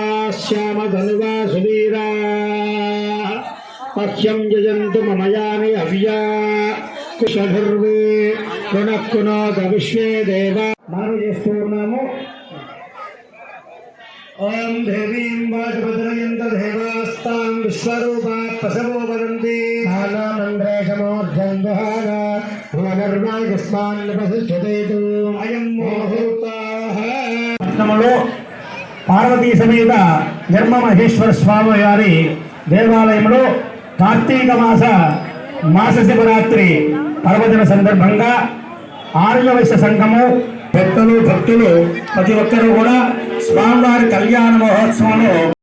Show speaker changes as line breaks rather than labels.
दैव्याहोकारापरिशमाश्यामधनुवा सुवीरा मह्यं यजन्तु मम यानि हव्या कुशधुर्वे पुनः पुनोत विश्वे देवा మనవి చేస్తూ ఉన్నాము ఓం దేవీం వాజపద్రయంత దేవాస్తాం విశ్వరూపా ప్రసవో వదంతి ఆనామంద్రేషమోర్ధంగహాన పార్వతీ సమేత ధర్మ మహేశ్వర స్వామి వారి దేవాలయంలో కార్తీక మాస మాస శివరాత్రి పర్వదిన సందర్భంగా ఆర్యవైశ్య సంఘము పెద్దలు భక్తులు ప్రతి ఒక్కరూ కూడా స్వామివారి కళ్యాణ మహోత్సవంలో